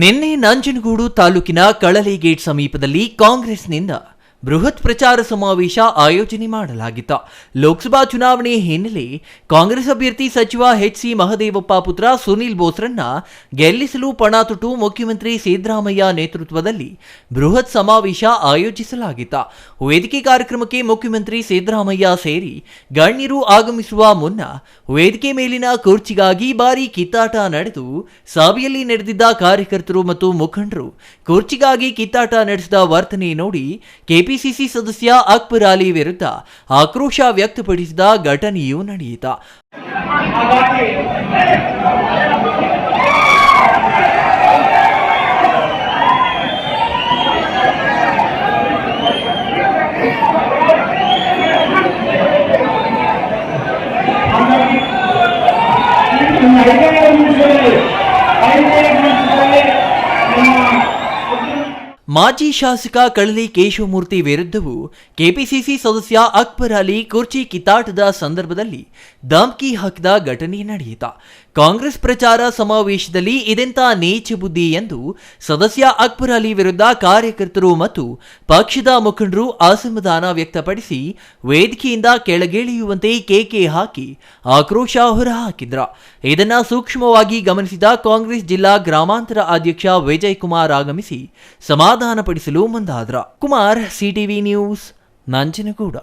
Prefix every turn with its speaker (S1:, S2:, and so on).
S1: ನಿನ್ನೆ ನಂಜನಗೂಡು ತಾಲೂಕಿನ ಕಳಲಿ ಗೇಟ್ ಸಮೀಪದಲ್ಲಿ ಕಾಂಗ್ರೆಸ್ನಿಂದ ಬೃಹತ್ ಪ್ರಚಾರ ಸಮಾವೇಶ ಆಯೋಜನೆ ಮಾಡಲಾಗಿತ್ತು. ಲೋಕಸಭಾ ಚುನಾವಣೆ ಹಿನ್ನೆಲೆ ಕಾಂಗ್ರೆಸ್ ಅಭ್ಯರ್ಥಿ ಸಚಿವ ಎಚ್ ಸಿ ಮಹದೇವಪ್ಪ ಪುತ್ರ ಸುನಿಲ್ ಬೋಸ್ರನ್ನ ಗೆಲ್ಲಿಸಲು ಪಣ ತೊಟ್ಟು ಮುಖ್ಯಮಂತ್ರಿ ಸಿದ್ದರಾಮಯ್ಯ ನೇತೃತ್ವದಲ್ಲಿ ಬೃಹತ್ ಸಮಾವೇಶ ಆಯೋಜಿಸಲಾಗಿತ್ತು. ವೇದಿಕೆ ಕಾರ್ಯಕ್ರಮಕ್ಕೆ ಮುಖ್ಯಮಂತ್ರಿ ಸಿದ್ದರಾಮಯ್ಯ ಸೇರಿ ಗಣ್ಯರು ಆಗಮಿಸುವ ಮುನ್ನ ವೇದಿಕೆ ಮೇಲಿನ ಕುರ್ಚಿಗಾಗಿ ಭಾರಿ ಕಿತ್ತಾಟ ನಡೆದು ಸಭೆಯಲ್ಲಿ ನಡೆದಿದ್ದ ಕಾರ್ಯಕರ್ತರು ಮತ್ತು ಮುಖಂಡರು ಕುರ್ಚಿಗಾಗಿ ಕಿತ್ತಾಟ ನಡೆಸಿದ ವರ್ತನೆ ನೋಡಿ ಕೆಪಿಸಿಸಿ ಸದಸ್ಯ ಅಕ್ಬರ್ ಅಲಿ ವಿರುದ್ಧ ಆಕ್ರೋಶ ವ್ಯಕ್ತಪಡಿಸಿದ ಘಟನೆಯೂ ನಡೆಯಿತು. ಮಾಜಿ ಶಾಸಕ ಕಳಲಿ ಕೇಶವಮೂರ್ತಿ ವಿರುದ್ಧವೂ ಕೆಪಿಸಿಸಿ ಸದಸ್ಯ ಅಕ್ಬರ್ ಅಲಿ ಕುರ್ಚಿ ಕಿತ್ತಾಟದ ಸಂದರ್ಭದಲ್ಲಿ ಧಮ್ಕಿ ಹಾಕಿದ ಘಟನೆ ನಡೆಯಿತ. ಕಾಂಗ್ರೆಸ್ ಪ್ರಚಾರ ಸಮಾವೇಶದಲ್ಲಿ ಇದೆಂತ ನೀಚ ಬುದ್ಧಿ ಎಂದು ಸದಸ್ಯ ಅಕ್ಬರ್ ಅಲಿ ವಿರುದ್ಧ ಕಾರ್ಯಕರ್ತರು ಮತ್ತು ಪಕ್ಷದ ಮುಖಂಡರು ಅಸಮಾಧಾನ ವ್ಯಕ್ತಪಡಿಸಿ ವೇದಿಕೆಯಿಂದ ಕೆಳಗಿಳಿಯುವಂತೆ ಕೇಕೆ ಹಾಕಿ ಆಕ್ರೋಶ ಹೊರಹಾಕಿದ್ರ. ಇದನ್ನ ಸೂಕ್ಷ್ಮವಾಗಿ ಗಮನಿಸಿದ ಕಾಂಗ್ರೆಸ್ ಜಿಲ್ಲಾ ಗ್ರಾಮಾಂತರ ಅಧ್ಯಕ್ಷ ವಿಜಯ್ ಕುಮಾರ್ ಆಗಮಿಸಿ ಸಮಾಧಾನಪಡಿಸಲು ಮುಂದಾದ್ರ. Kumar CTV news Nanjangud.